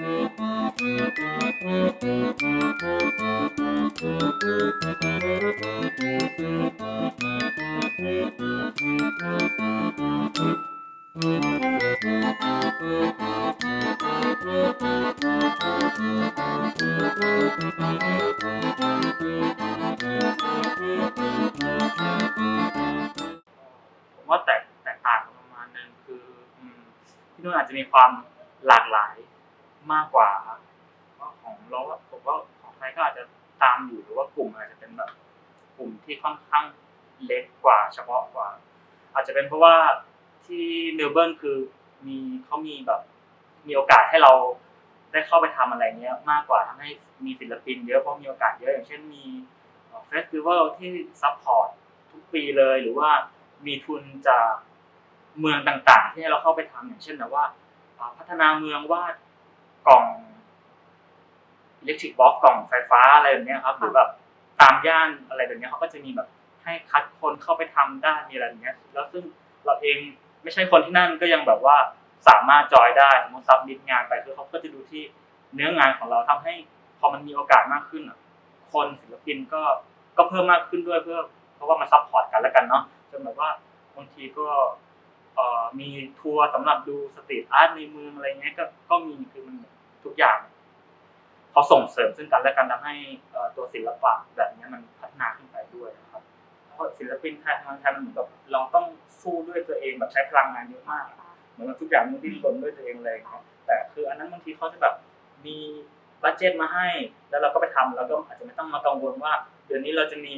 ผมว่าแตกแตกต่างกันประมาณนึงคืออืมที่นู่นอาจจะมีความหลากหลาย มากกว่าเพราะของเราผมว่าของไทยก็อาจจะตามอยู่หรือว่ากลุ่มอาจจะเป็นแบบกลุ่มที่ค่อนข้างเล็กกว่า เฉพาะกว่า อาจจะเป็นเพราะว่าที่เมลเบิร์นคือมีเขามีแบบมีโอกาสให้เราได้เข้าไปทำอะไรเงี้ยมากกว่าทำให้มีศิลปินเยอะเพราะมีโอกาสเยอะอย่างเช่นมีเฟสติวัลที่ซัพพอร์ตทุกปีเลยหรือว่ามีทุนจากเมืองต่างๆ ที่ให้เราเข้าไปทำอย่างเช่นแบบว่า พัฒนาเมืองวาด กล่องอิเล็กทริกบ็อกกล่องไฟฟ้าอะไรแบบเนี้ยครับ หรือแบบตามย่านอะไรแบบเนี้ยเขาก็จะมีแบบให้คัดคนเข้าไปทำได้มีอะไรแบบเนี้ยแล้วซึ่งเราเองไม่ใช่คนที่นั่นก็ยังแบบว่าสามารถจอยได้สมมติซับมิดงานไปคือเขาก็จะดูที่เนื้องานของเราทำให้พอมันมีโอกาสมากขึ้นอะคนศิลปินก็ก็เพิ่มมากขึ้นด้วยเพื่อ เพราะว่ามันซัพพอร์ตกันแล้วกันเนาะจนแบบว่าบางทีก็เอ่อ มีทัวร์สำหรับดูสตรีทอาร์ตในเมืองอะไรเงี้ยก็ก็มีคือมันทุกอย่างเขาส่งเสริมซึ่งกันและกันทำให้ตัวศิลปะแบบนี้มันพัฒนาขึ้นไปด้วยนะครับเพราะศิลปินไทยทางไทยมันเหมือนกับเราต้องสู้ด้วยตัวเองแบบใช้พลังงานเยอะมากเหมือนทุกอย่างมันดิ้นรนด้วยตัวเองเลยครับแต่คืออันนั้นบางทีเขาจะแบบมีบัตเจ็ตมาให้ แล้วเราก็ไปทำแล้วก็อาจจะไม่ต้องมากังวลว่า เดือนนี้เราจะมี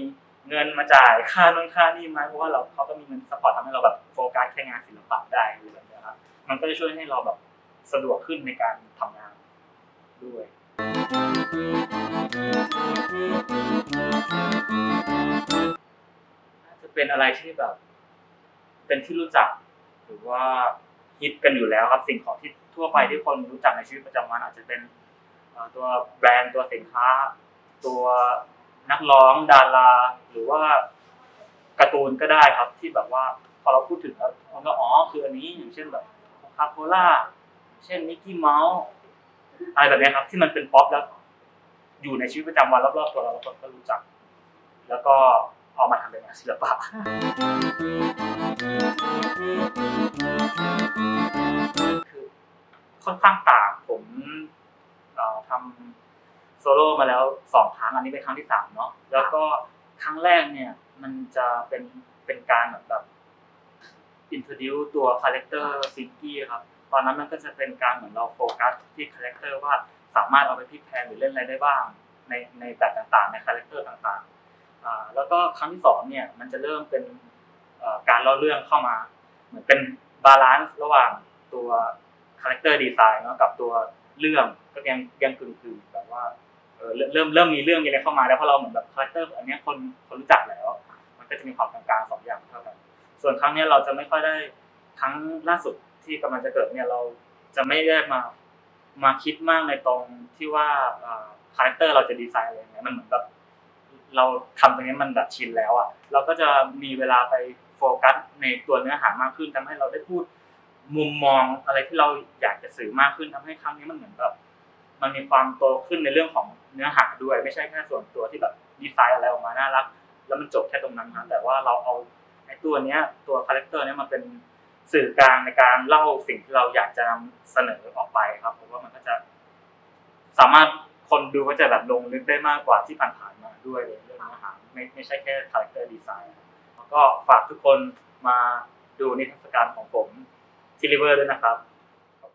เงินมาจ่ายค่าโน่นค่านี่ไหมเพราะว่าเราเขาก็มีเงินสปอร์ตทำให้เราแบบ มันก็จะช่วยให้เราแบบสะดวกขึ้นในการทำงานด้วยน่าจะเป็นอะไรที่แบบ เป็นที่รู้จัก หรือว่าฮิตกันอยู่แล้วครับสิ่งของที่ทั่วไปที่คนรู้จักในชีวิตประจำวันอาจจะเป็นตัวแบรนด์ตัวสินค้า ตัวนักร้องดารา หรือว่าการ์ตูนก็ได้ครับที่แบบว่า พอเราพูดถึงแล้วมันก็อ๋อคืออันนี้อย่างเช่นแบบ คาโคล่าเช่นมิกกี้เมาส์อะไรแบบนี้ครับ ที่มันเป็นป๊อปแล้ว อยู่ในชีวิตประจำวันรอบๆตัวเราเราก็รู้จัก แล้วก็เอามาทำเป็นงานศิลปะคือค่อนข้างต่างผมทำโซโล่มาแล้วสองครั้งอันนี้เป็นครั้งที่สามเนาะแล้วก็ครั้งแรกเนี่ย มันจะเป็นเป็นการเหมื อินแบบ introduce ตัวคาแรคเตอร์ซิงกี้ครับ ตอนนั้นมันก็จะเป็นการเหมือนเราโฟกัสที่คาแรคเตอร์ว่าสามารถเอาไปพลิกแพลงหรือเล่นอะไรได้บ้าง ในในแบบต่างๆ ในคาแรคเตอร์ต่างๆ แล้วก็ครั้งที่สองเนี่ยมันจะเริ่มเป็นการเล่าเรื่องเข้ามา เหมือนเป็นบาลานซ์ระหว่างตัวคาแรคเตอร์ดีไซน์เนาะกับตัวเรื่องก็ยังยังกึ่งๆแบบว่าเริ่มเริ่มมีเรื่องมีอะไรเข้ามาแล้วเพราะเราเหมือนแบบคาแรคเตอร์อันนี้คนคนรู้จักแล้ว มันก็จะมีความกลางๆสองอย่างเท่ากัน ส่วนครั้งนี้เราจะไม่ค่อยได้ครั้งล่าสุดที่กำลังจะเกิดเนี่ยเราจะไม่ได้มามาคิดมากในตรงที่ว่าคาแรคเตอร์เราจะดีไซน์อะไรเงี้ยมันเหมือนแบบเราทำตรงนี้มันแบบชินแล้วอะเราก็จะมีเวลาไปโฟกัสในตัวเนื้อหามากขึ้นทำให้เราได้พูดมุมมองอะไรที่เราอยากจะสื่อมากขึ้นทำให้ครั้งนี้มันเหมือนแบบมันมีความโตขึ้นในเรื่องของเนื้อหาด้วย ไม่ใช่แค่ส่วนตัวที่แบบดีไซน์อะไรออกมาน่ารัก แล้วมันจบแค่ตรงนั้นนะแต่ว่าเราเอา ตัวเนี้ยตัวคาแรคเตอร์เนี้ยมาเป็นสื่อกลางในการเล่าสิ่งที่เราอยากจะนำเสนอออกไปครับผมว่ามันก็จะ สามารถคนดูก็จะแบบลงลึกได้มากกว่าที่ผ่านๆมาด้วยเรื่องเนื้อหาไม่ไม่ใช่แค่คาแรคเตอร์ดีไซน์แล้วก็ฝากทุกคนมาดูนิทรรศการของผมที่ริเวอร์ด้วยนะครับขอ